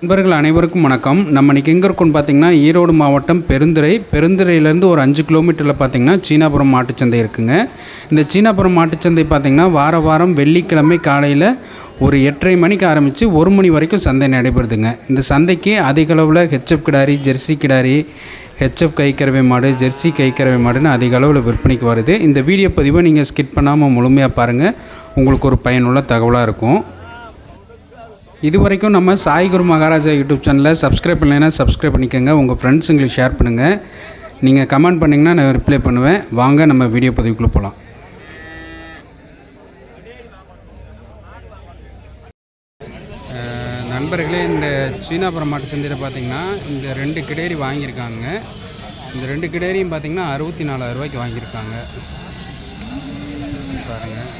நண்பர்கள் அனைவருக்கும் வணக்கம். நம்ம இன்றைக்கி எங்கே இருக்கோம்னு பார்த்தீங்கன்னா ஈரோடு மாவட்டம் பெருந்துறை. பெருந்துறையிலேருந்து ஒரு அஞ்சு கிலோமீட்டரில் பார்த்தீங்கன்னா சீனாபுரம் மாட்டுச்சந்தை இருக்குங்க. இந்த சீனாபுரம் மாட்டுச்சந்தை பார்த்திங்கன்னா வார வாரம் வெள்ளிக்கிழமை காலையில் ஒரு எட்டரை மணிக்கு ஆரம்பித்து ஒரு மணி வரைக்கும் சந்தை நடைபெறுதுங்க. இந்த சந்தைக்கு அதிக அளவில் ஹெச்எஃப் கிடாரி ஜெர்சி கிடாரி ஹெச்எஃப் கைக்கறவை மாடு ஜெர்சி கைக்கறவை மாடுன்னு அதிக அளவில் விற்பனைக்கு வருது. இந்த வீடியோ பதிவை நீங்கள் ஸ்கிப் பண்ணாமல் முழுமையாக பாருங்கள் உங்களுக்கு ஒரு பயனுள்ள தகவலாக இருக்கும். இது வரைக்கும் நம்ம சாய் குரு மகாராஜா யூடியூப் சேனலை சப்ஸ்கிரைப் பண்ணலைன்னா சப்ஸ்கிரைப் பண்ணிக்கோங்க. உங்கள் ஃப்ரெண்ட்ஸுங்களுக்கு ஷேர் பண்ணுங்கள் நீங்கள் கமெண்ட் பண்ணிங்கன்னா நான் ரிப்ளை பண்ணுவேன். வாங்க நம்ம வீடியோ பதிவுக்குள்ளே போகலாம் நண்பர்களே இந்த சீனாபுரம் மாட்டு சந்தையில் பார்த்தீங்கன்னா இந்த ரெண்டு கிடேரி வாங்கியிருக்காங்க. இந்த ரெண்டு கிடேரியும் பார்த்தீங்கன்னா அறுபத்தி நாலாயிரம் ரூபாய்க்கு வாங்கியிருக்காங்க. பாருங்கள்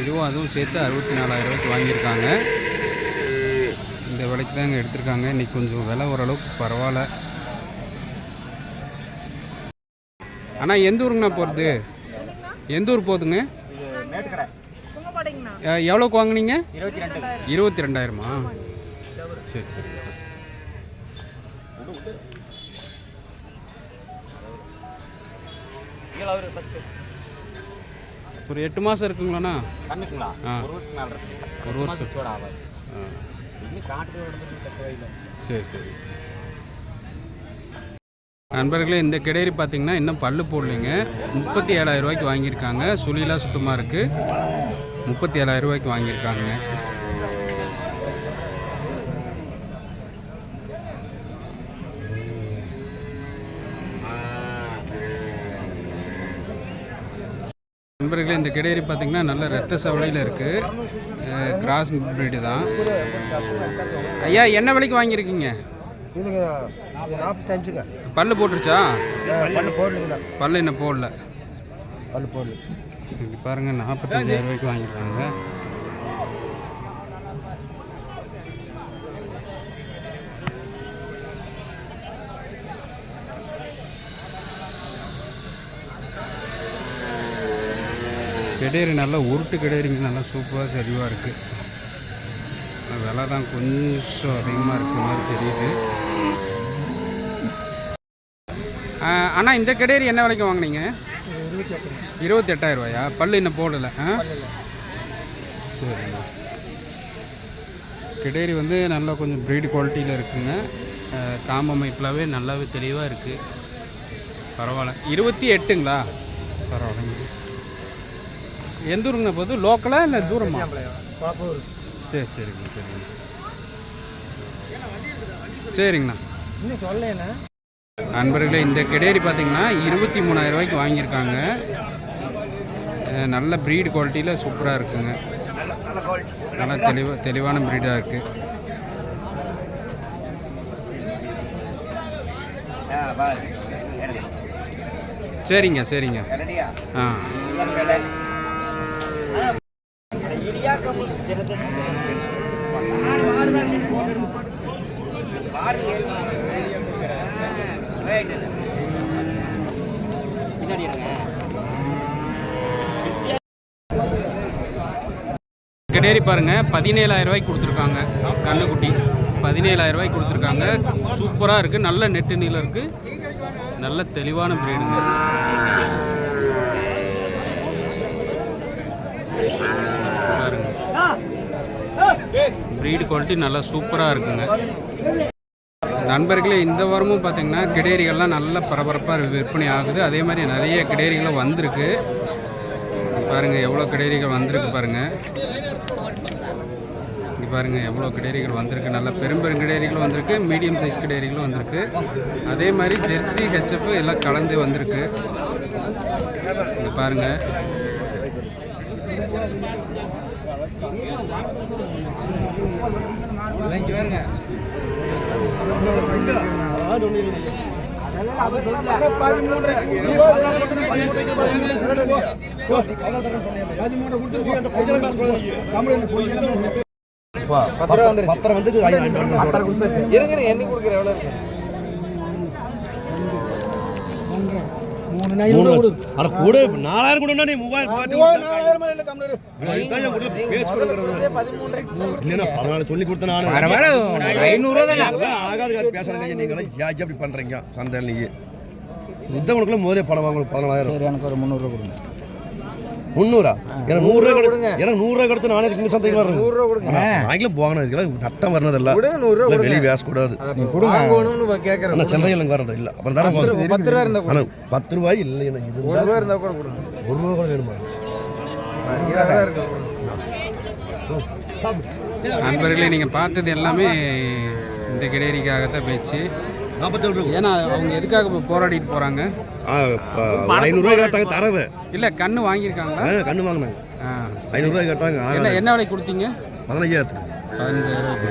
இதுவும் அதுவும் சேர்த்து அறுபத்தி நாலாயிரம் ரூபாய்க்கு வாங்கியிருக்காங்க. இந்த விலைக்கு தான் இங்கே எடுத்திருக்காங்க. இன்றைக்கி கொஞ்சம் விலை ஓரளவுக்கு பரவாயில்ல. ஆனால் எந்த ஊருங்கண்ணா போகிறது எந்த ஊர் போகுதுங்க எவ்வளோக்கு வாங்குனீங்க? இருபத்தி ரெண்டாயிரமா சரி சரி. ஒரு எட்டு மாதம் இருக்குங்களாண்ணா? கண்ணுக்குங்களா. ஒரு வருஷம் மேல இருக்கு. ஒரு வருஷம். வருஷத்தோட ஆகாது. இன்னும் சரி சரி. நண்பர்களே இந்த கிடேரி பார்த்தீங்கன்னா இன்னும் பல்லு போடலைங்க. முப்பத்தி ஏழாயிரம் ரூபாய்க்கு வாங்கியிருக்காங்க. சுழிலாம் சுத்தமாக இருக்குது முப்பத்தி ஏழாயிரம் ரூபாய்க்கு வாங்கியிருக்காங்க. நண்பர்களே இந்த கிடேரி பார்த்தீங்கன்னா நல்ல ரத்த சவலையில் இருக்குது கிராஸ் பிரீடு தான். ஐயா என்ன விலைக்கு வாங்கியிருக்கீங்க? இதுங்க இது நாற்பத்தஞ்சுங்க பல்லு போட்டுருச்சா? பல்லு போடலுங்கண்ணா. பல்லு என்ன போடல. பல்லு போடல. இது பாருங்க நாற்பத்தஞ்சாயிரம் ரூபாய்க்கு வாங்கியிருக்காங்க. கிடேரி நல்லா உருட்டு கிடேரிங்க நல்லா சூப்பராக சரிவாக இருக்குது விலை தான் கொஞ்சம் அதிகமாக இருக்கிற மாதிரி தெரியுது. அண்ணா இந்த கிடேரி என்ன விலைக்கு வாங்குனீங்க? இருபத்தி எட்டாயிரம் ரூபாயா பல்லு இன்னும் போடலை ஆ? சரிண்ணா கிடேரி வந்து நல்லா கொஞ்சம் ப்ரீடு குவாலிட்டியில் இருக்குங்க. காம்பமைப்பிலாவே நல்லாவே தெளிவாக இருக்குது பரவாயில்ல. இருபத்தி எட்டுங்களா? பரவாயில்லைங்க. எந்த ஊருங்கண்ணா போகுது? லோக்கலா இல்லை தூரமா? சரி சரிங்க சரிங்க சரிங்கண்ணா. இன்னும் சொல்லலைண்ணா நண்பர்களே இந்த கிடேரி பார்த்தீங்கன்னா இருபத்தி மூணாயிரம் ரூபாய்க்கு வாங்கியிருக்காங்க. நல்ல ப்ரீடு குவாலிட்டியில் சூப்பராக இருக்குங்க. நல்லா தெளிவா தெளிவான ப்ரீடாக இருக்குது சரிங்க சரிங்க. ரெடியா ஆ. கிடேரி பாருங்க. பதினேழாயிரம் ரூபாய்க்கு கொடுத்துருக்காங்க. கண்ணுக்குட்டி. பதினேழாயிரம் ரூபாய்க்கு கொடுத்துருக்காங்க. சூப்பராக இருக்குது நல்ல நெட்டு நீளம் இருக்குது நல்ல தெளிவான பிரீடுங்க பாருங்க. ப்ரீடு குவாலிட்டி நல்லா சூப்பராக இருக்குங்க. நண்பர்களே இந்த வாரமும் பார்த்தீங்கன்னா கிடேரிகள்லாம் நல்ல பரபரப்பாக விற்பனை ஆகுது. அதே மாதிரி நிறைய கிடேரிகளும் வந்திருக்கு. பாருங்கள் எவ்வளோ கிடேரிகள் வந்திருக்கு பாருங்கள் பாருங்கள் எவ்வளோ கிடேரிகள் வந்திருக்கு. நல்ல பெரும்பெரும் கிடேரிகளும் வந்திருக்கு மீடியம் சைஸ் கிடேரிகளும் வந்திருக்கு. அதே மாதிரி ஜெர்சி ஹெச்எஃப் எல்லாம் கலந்து வந்திருக்கு. இங்கே பாருங்கள் இங்கே பாருங்க பத்திரம் வந்து இருங்க எண்ணி கொடுக்குற எவ்வளோ இருக்கு? மூணு அட கூட நாலாயிரம் கூட நீ மூவாயிரம் பதினாலு சொல்லி கொடுத்த நானு. அதெல்லாம் ஆகாத பேசாதீங்க நீங்க ஏன் அப்படி பண்றீங்க? சந்தையில் நீங்க உத்தவனுக்குள்ள முதலே பணம் வாங்கணும் பதினாலாயிரம். எனக்கு ஒரு முந்நூறுரூவா கொடுங்க. முந்நூறா? எனக்கு நூறுரூவா கொடுங்க. எனக்கு நூறுரூவா கொடுத்து நானே இந்த சந்தைக்கு வரேன் நூறுரூவா கொடுங்க. வாங்கில போகணும் இதுக்கெல்லாம் நட்டம் கொடுங்க நூறுரூவா இல்லை வெளியே பேசக்கூடாது கொடுங்க. கேட்குறேன் ஆனால் சென்னை இல்லைங்க வரது இல்லை. அப்புறம் தானே பத்து ரூபா இருந்தால் ஆனால் பத்து ரூபாய் இல்லை எனக்கு இது ஒரு ரூபா இருந்தால் கூட கொடுங்க. ஒரு ரூபா கூட வேணுமா? நண்பர்களே நீங்கள் பார்த்தது எல்லாமே இந்த கிடேரிக்காக தான் பேச்சு நாற்பத்தேழு ஏன்னா அவங்க எதுக்காக இப்போ போராடிட்டு போகிறாங்க ஐநூறுரூவா கேட்டாங்க தரவு. இல்லை கண்ணு வாங்கியிருக்காங்களா? ஆ கண்ணு வாங்கினாங்க. ஆ ஐநூறுரூவா கேட்டாங்க என்ன என்ன விலைக்கு கொடுத்தீங்க? பதினஞ்சாயிரத்துக்கு. பதினஞ்சாயிரம்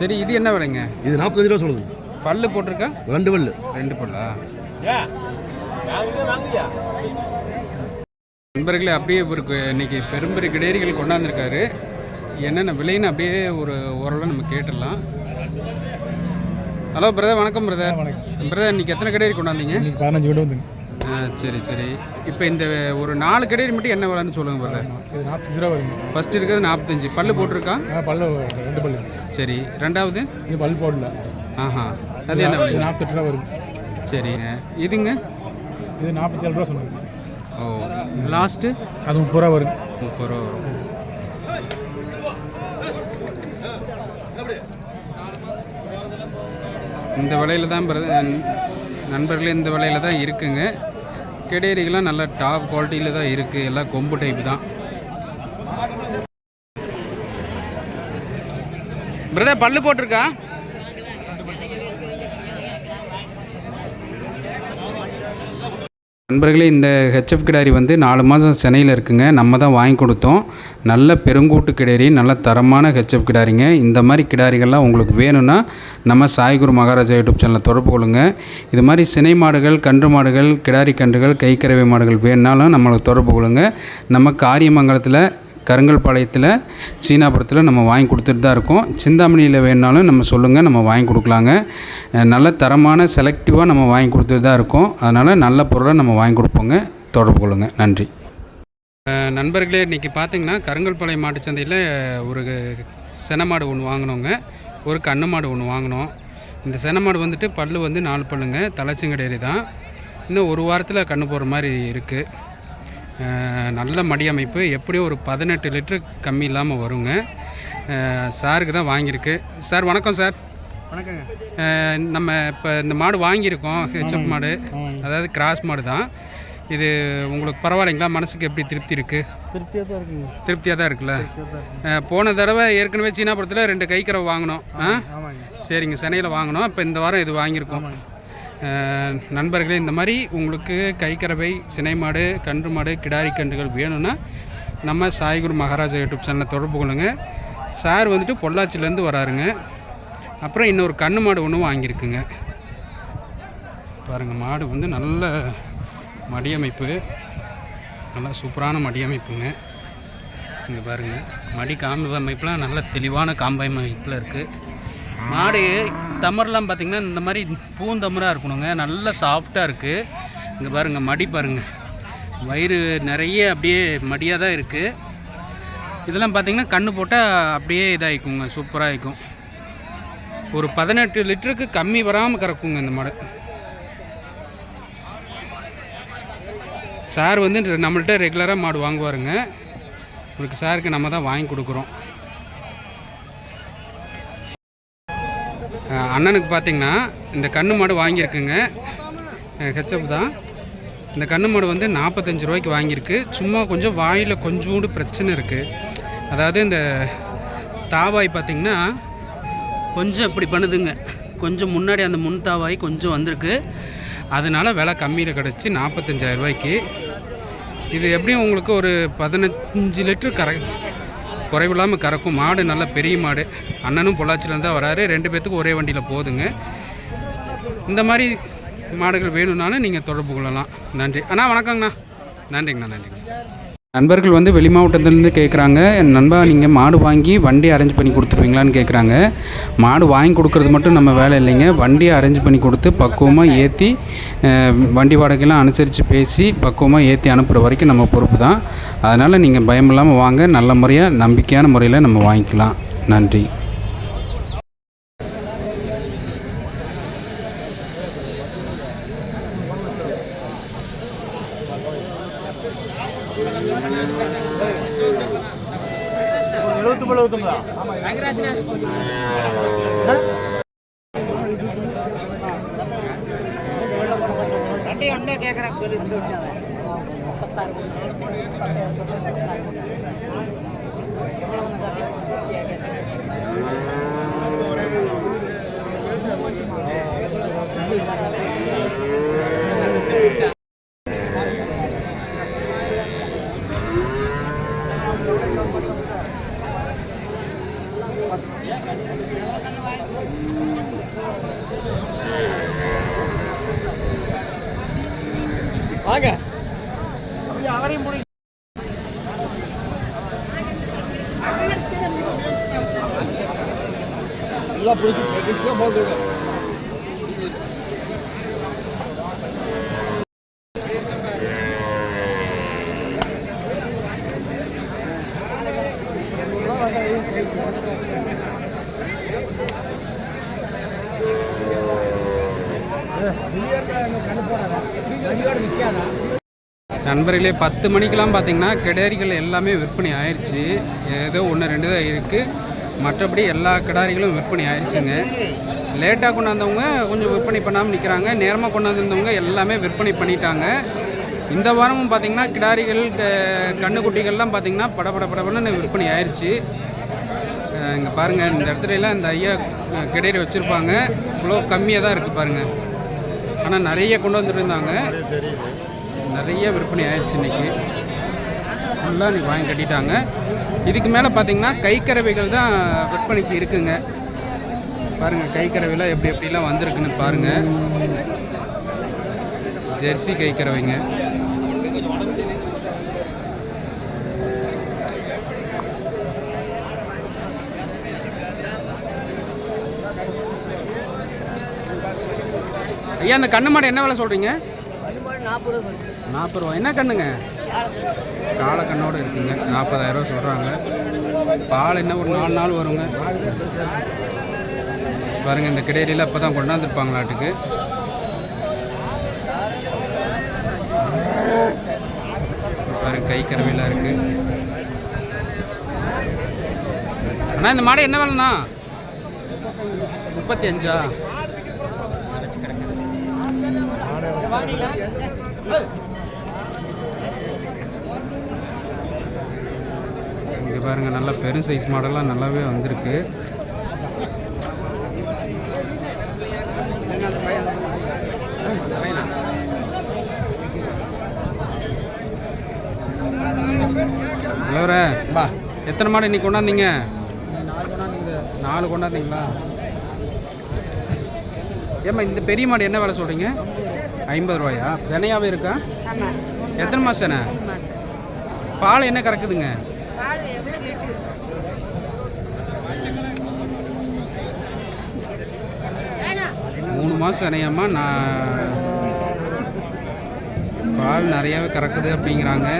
சரி இது என்ன விலைங்க? இது நாற்பத்தஞ்சு ரூபா சொல்லுது. பல்லு போட்டிருக்கா? ரெண்டு பல்லு. ரெண்டு பல்லா? நண்பர்களே அப்படியே இவருக்கு இன்னைக்கு பெரும்பெரிய கிடேரிகள் கொண்டாந்துருக்காரு. என்னென்ன விலைன்னு அப்படியே ஒரு ஓரளவு நம்ம கேட்டுடலாம். ஹலோ பிரதர் வணக்கம் பிரதர். பிரதர் இன்னைக்கு எத்தனை கிடேரி கொண்டாந்தீங்க? இன்னைக்கு பதினஞ்சு வீடு வந்துங்க. ஆ சரி சரி. இப்போ இந்த ஒரு நாலு கிடேரி மட்டும் என்ன விலைன்னு சொல்லுங்கள் பிரதர். இது நாற்பத்தஞ்சு ரூபா வருங்க. ஃபர்ஸ்ட் இருக்கிறது நாற்பத்தஞ்சு. பல்லு போட்டிருக்கா? ஆ பல்லு ரெண்டு பல்லு. சரி. ரெண்டாவது? இது பல் போடல. ஆஹா. அது என்ன இது விலை நாற்பத்தெட்டு ரூபா வருங்க. சரிங்க. இதுங்க? இது நாற்பத்தேழு ரூபா சொன்னாங்க. ஓ லாஸ்ட்டு? அது முப்பது ரூபா வருங்க. முப்பது ரூபா வரும். இந்த விலையில தான் நண்பர்களே இந்த விலையில தான் இருக்குங்க. கெடேரிகள்லாம் நல்ல டாப் குவாலிட்டியில் தான் இருக்குது எல்லாம் கொம்பு டைப் தான். பிரதர் பல்லு போட்டிருக்கா? நண்பர்களே இந்த ஹெச்எஃப் கிடாரி வந்து நாலு மாதம் சென்னையில் இருக்குங்க. நம்ம தான் வாங்கி கொடுத்தோம். நல்ல பெருங்கூட்டு கிடாரி நல்ல தரமான ஹெச்எஃப் கிடாரிங்க. இந்த மாதிரி கிடாரிகள்லாம் உங்களுக்கு வேணும்னா நம்ம சாய்குரு மகாராஜா யூடியூப் சேனலில் தொடர்பு கொள்ளுங்க. இது மாதிரி சினை மாடுகள் கன்று மாடுகள் கிடாரி கன்றுகள் கைக்கறவை மாடுகள் வேணுனாலும் நம்மளுக்கு தொடர்பு கொள்ளுங்க. நம்ம காரியமங்கலத்தில் கருங்கல்பாளையத்தில் சீனாபுரத்தில் நம்ம வாங்கி கொடுத்துட்டு தான் இருக்கோம். சிந்தாமணியில் வேணுனாலும் நம்ம சொல்லுங்கள் நம்ம வாங்கி கொடுக்கலாங்க. நல்ல தரமான செலக்டிவாக நம்ம வாங்கி கொடுத்துட்டு தான் இருக்கோம். அதனால் நல்ல பொருளை நம்ம வாங்கி கொடுப்போங்க. தொடர்பு கொள்ளுங்கள் நன்றி. நண்பர்களே இன்றைக்கி பார்த்தீங்கன்னா கருங்கல்பாளையம் மாட்டுச்சந்தையில் ஒரு சென மாடு ஒன்று வாங்கினோங்க. ஒரு கண்ணு மாடு ஒன்று வாங்கினோம். இந்த சென மாடு வந்துட்டு பல்லு வந்து நாலு பல்லுங்க. தலைச்சங்கடேரி தான். இன்னும் ஒரு வாரத்தில் கண்ணு போகிற மாதிரி இருக்குது நல்ல மடி அமைப்பு எப்படியும் ஒரு பதினெட்டு லிட்டரு கம்மி இல்லாமல் வருங்க. சாருக்கு தான் வாங்கியிருக்கு. சார் வணக்கம் சார். வணக்கங்க. நம்ம இப்போ இந்த மாடு வாங்கியிருக்கோம் ஹெச்எஃப் மாடு. அதாவது கிராஸ் மாடு தான். இது உங்களுக்கு பரவாயில்லைங்களா? மனசுக்கு எப்படி திருப்தி இருக்குது திருப்தியாக தான் இருக்குங்க. திருப்தியாக தான் இருக்குல்ல? போன தடவை ஏற்கனவே சீனாபுரத்தில் ரெண்டு கைக்கறவை வாங்கினோம். ஆ? சரிங்க சென்னையில் வாங்கினோம். இப்போ இந்த வாரம் இது வாங்கியிருக்கோம். நண்பர்களே இந்த மாதிரி உங்களுக்கு கைக்கரவை சினை மாடு கன்று மாடு கிடாரி கன்றுகள் வேணும்னா நம்ம சாய்குரு மகாராஜா யூடியூப் சேனலை தொடர்பு கொள்ளுங்க. சார் வந்துட்டு பொள்ளாச்சிலேருந்து வராருங்க. அப்புறம் இன்னொரு கன்று மாடு ஒன்று வாங்கியிருக்குங்க. பாருங்கள் மாடு வந்து நல்ல மடியமைப்பு. நல்லா சூப்பரான மடியமைப்புங்க. இங்கே பாருங்கள் மடி காம்பு அமைப்புலாம் நல்ல தெளிவான காம்பு அமைப்பில் இருக்குது மாடு தமர்லாம் பார்த்திங்கன்னா இந்த மாதிரி பூந்தமராக இருக்கணுங்க. நல்லா சாஃப்டாக இருக்குது இங்கே பாருங்கள் மடி பாருங்கள் வயிறு நிறைய அப்படியே மடியாக தான் இருக்குது இதெல்லாம் பார்த்திங்கன்னா கண்ணு போட்டால் அப்படியே இதாகிக்குங்க சூப்பராக இருக்கும். ஒரு பதினெட்டு லிட்டருக்கு கம்மி வராமல் கறக்குங்க இந்த மாடு. சார் வந்து நம்மள்கிட்ட ரெகுலராக மாடு வாங்குவாருங்க. உங்களுக்கு சாருக்கு நம்ம தான் வாங்கி கொடுக்குறோம். அண்ணனுக்கு பார்த்தீங்கன்னா இந்த கண்ணு மாடு வாங்கியிருக்குங்க. ஹெச்எப் தான். இந்த கண்ணு மாடு வந்து நாற்பத்தஞ்சு ரூபாய்க்கு வாங்கியிருக்கு. சும்மா கொஞ்சம் வாயில் கொஞ்சோண்டு பிரச்சனை இருக்குது அதாவது இந்த தாவாய் பார்த்திங்கன்னா கொஞ்சம் இப்படி பண்ணுதுங்க. கொஞ்சம் முன்னாடி அந்த முன் தாவாய் கொஞ்சம் வந்திருக்கு. அதனால விலை கம்மியில் கிடச்சி நாற்பத்தஞ்சாயிரம் ரூபாய்க்கு. இது எப்படியும் உங்களுக்கு ஒரு பதினஞ்சு லிட்டர் கரை குறைவில்லாமல் கறக்கும் மாடு நல்ல பெரிய மாடு. அண்ணனும் பொள்ளாச்சிலேருந்து தான் வராரு. ரெண்டு பேர்த்துக்கும் ஒரே வண்டியில் போதுங்க. இந்த மாதிரி மாடுகள் வேணும்னாலும் நீங்கள் தொடர்பு கொள்ளலாம். நன்றி. அண்ணா வணக்கங்கண்ணா. நன்றிங்கண்ணா நன்றிங்க நண்பர்கள் வந்து வெளி மாவட்டத்துலேருந்து கேட்குறாங்க நண்பா நீங்கள் மாடு வாங்கி வண்டி அரேஞ்ச் பண்ணி கொடுத்துருவீங்களான்னு கேட்குறாங்க மாடு வாங்கி கொடுக்குறது மட்டும் நம்ம வேலை இல்லைங்க. வண்டியை அரேஞ்ச் பண்ணி கொடுத்து பக்குவமாக ஏற்றி வண்டி வாடகைலாம் அனுசரித்து பேசி பக்குவமாக ஏற்றி அனுப்புகிற வரைக்கும் நம்ம பொறுப்பு தான். அதனால் நீங்கள் பயம் இல்லாமல் வாங்க. நல்ல முறையாக நம்பிக்கையான முறையில் நம்ம வாங்கிக்கலாம். நன்றி. ื่นนะครับ நண்பர்களே பத்து மணிக்கெலாம் பார்த்தீங்கன்னா கிடாரிகள் எல்லாமே விற்பனை ஆயிடுச்சு ஏதோ ஒன்று ரெண்டு தான் இருக்குது மற்றபடி எல்லா கிடாரிகளும் விற்பனை ஆயிடுச்சுங்க லேட்டாக கொண்டாந்தவங்க கொஞ்சம் விற்பனை பண்ணாமல் நிற்கிறாங்க நேரமாக கொண்டாந்துருந்தவங்க எல்லாமே விற்பனை பண்ணிட்டாங்க. இந்த வாரமும் பார்த்திங்கன்னா கிடாரிகள் க- பார்த்திங்கன்னா பார்த்தீங்கன்னா படபட படபடன்னு விற்பனை ஆயிடுச்சு இங்கே பாருங்கள் இந்த இடத்துலலாம் இந்த ஐயா அஹ், கிடாரி வச்சுருப்பாங்க. இவ்வளோ கம்மியாக தான் இருக்குது பாருங்கள் ஆனால் நிறைய கொண்டு வந்துட்டு இருந்தாங்க. நிறைய விற்பனை ஆயிடுச்சு இன்னைக்கு. ஃபுல்லாக இன்றைக்கி வாங்கி கட்டிட்டாங்க. இதுக்கு மேலே பார்த்தீங்கன்னா கைக்கறவைகள் தான் விற்பனைக்கு இருக்குங்க. பாருங்கள் கைக்கறவைலாம் எப்படி எப்படிலாம் வந்திருக்குன்னு பாருங்கள் ஜெர்சி கைக்கறவைங்க ஐயா அந்த கண்ணு மாடு என்ன விலை சொல்கிறீங்க நாற்பது ரூபா என்ன கண்ணுங்க? காலை கண்ணோடு இருக்குங்க. நாற்பதாயிரம் சொல்கிறாங்க பால் என்ன ஒரு நாலு நாள் வருங்க. பாருங்க இந்த கிடேரியில் அப்போ தான் கொண்டாந்துருப்பாங்களாட்டுக்கு. பாருங்க கை கருவிலாம் இருக்கு. அண்ணா இந்த மாடு என்ன விலைண்ணா? முப்பத்தி அஞ்சா? இங்கே பாருங்க நல்லா பெரும் சைஸ் மாடெல்லாம் நல்லாவே வந்திருக்கு. ஹலோரே பா எத்தனை மாடு இன்னைக்கு கொண்டாந்தீங்க? நாலு கொண்டாந்தீங்களா? ஏம்மா இந்த பெரிய மாடு என்ன விலை சொல்கிறீங்க ஐம்பது ரூபாயா? செனையாவே இருக்கா? எத்தனை மாதம் செனை பால் என்ன கறக்குதுங்க? மூணு மாதம் இணையாமல் நான் பால் நிறையாவே கறக்குது அப்படிங்கிறாங்க.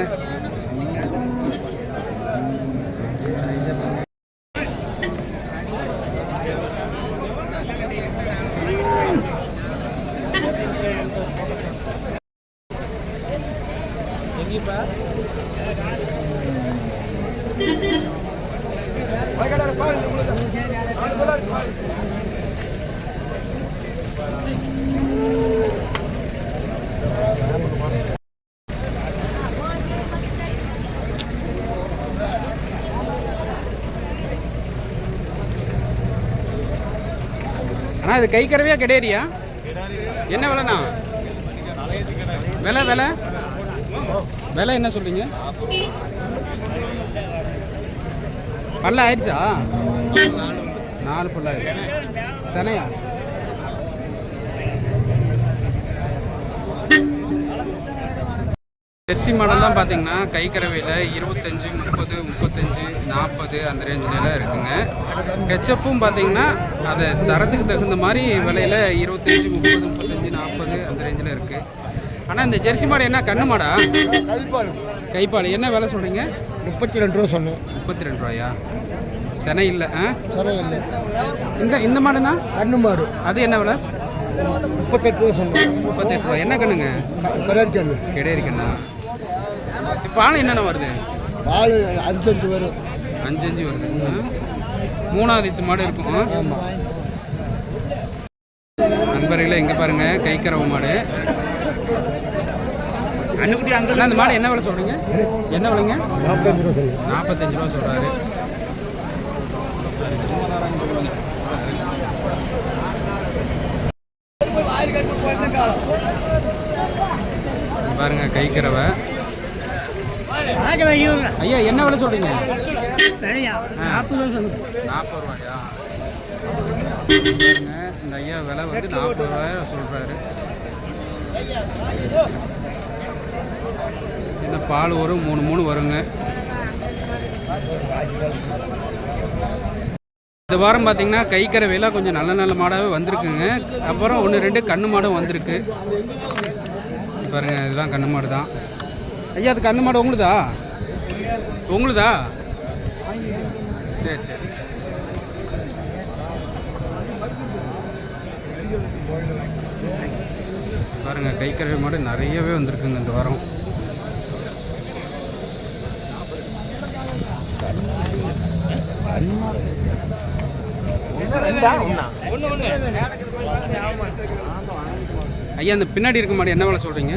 அண்ணா இது கை கறவையா கிடையாடியா என்ன விலைண்ணா? விலை விலை? விலை என்ன சொல்றீங்க? பல்ல ஆயிடுச்சா? நாலு பல்ல ஆயிடுச்சு. சனையா? ஜெர்சி மாடல்லாம் பார்த்தீங்கன்னா கை கறவையில் இருபத்தஞ்சி முப்பது முப்பத்தஞ்சு நாற்பது அந்த ரேஞ்சிலலாம் இருக்குங்க. கெச்சப்பும் பார்த்தீங்கன்னா அது தரத்துக்கு தகுந்த மாதிரி விலையில் இருபத்தஞ்சி முப்பது முப்பத்தஞ்சு நாற்பது அந்த ரேஞ்சில் இருக்குது ஆனால் இந்த ஜெர்சி மாடு என்ன கண்ணு மாடா? கைப்பாடு. என்ன விலை சொல்கிறீங்க முப்பத்தி ரெண்டு ரூபா சொன்னேன். முப்பத்தி ரெண்டு ரூபாயா? செனை இல்லை ஆ? சரி இல்லை. இந்த இந்த மாடுனா? கண்ணு மாடு. அது என்ன விலை? முப்பத்தெட்டு ரூபா சொன்னேன். முப்பத்தெட்டு ரூபா. என்ன கண்ணுங்க? கடாரி கண்ணு. கிடையாது கண்ணா? இப்போ ஆள் என்னென்ன வருது? பால் அஞ்சு அஞ்சு வரும். அஞ்சு அஞ்சு வருது? மூணாவது மாடு இருக்கும்? ஆமாம் நண்பர்களே இங்கே பாருங்க கைக்கரவு மாடு. அண்ணா அந்த மாடு என்ன விலை சொல்றீங்க? என்ன விலைங்க? நாற்பத்தஞ்சு ரூபா சொல்லி நாற்பத்தஞ்சு ரூபா சொல்றாரு பாருங்க கைக்கரவை ஐயா என்ன விலை சொல்றீங்க? நாற்பது ரூபாயா? இந்த ஐயா விலை வந்து நாற்பது ரூபாய் சொல்றாரு. இந்த பால் வரும் மூணு மூணு வருங்க. இந்த வாரம் பார்த்தீங்கன்னா கைக்கரை விலை கொஞ்சம் நல்ல நல்ல மாடாகவே வந்திருக்குங்க. அப்புறம் ஒன்று ரெண்டு கண்ணு மாடும் வந்திருக்கு. பாருங்க இதுதான் கண்ணு மாடு தான். ஐயா அது கண்ணு மாடு உங்களுதா? உங்களுதா? சரி சரி. பாருங்க கைக்கறவை மாடு நிறையவே வந்திருக்குங்க இந்த வாரம். ஐயா அந்த பின்னாடி இருக்க மாடு என்ன வேலை சொல்றீங்க?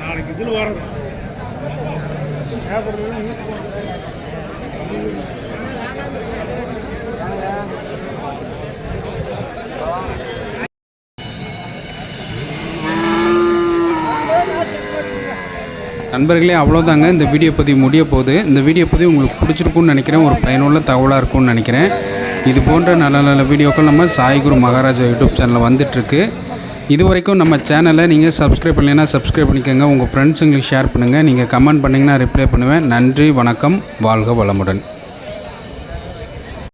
நாளைக்கு இதில் வரும் நண்பர்களே அவ்வளோதாங்க இந்த வீடியோ பதிவு முடிய போகுது. இந்த வீடியோ பதிவு உங்களுக்கு பிடிச்சிருக்குன்னு நினைக்கிறேன். ஒரு பயனுள்ள தகவலாக இருக்கும்னு நினைக்கிறேன். இது போன்ற நல்ல நல்ல வீடியோக்கள் நம்ம சாய்குரு மகாராஜா யூடியூப் சேனலில் வந்துட்டுருக்கு. இது வரைக்கும் நம்ம சேனலை நீங்கள் சப்ஸ்கிரைப் பண்ணலைன்னா சப்ஸ்கிரைப் பண்ணிக்கோங்க. உங்கள் ஃப்ரெண்ட்ஸுங்களுக்கு ஷேர் பண்ணுங்கள் நீங்கள் கமெண்ட் பண்ணிங்கன்னா ரிப்ளை பண்ணுவேன். நன்றி வணக்கம். வாழ்க வளமுடன்.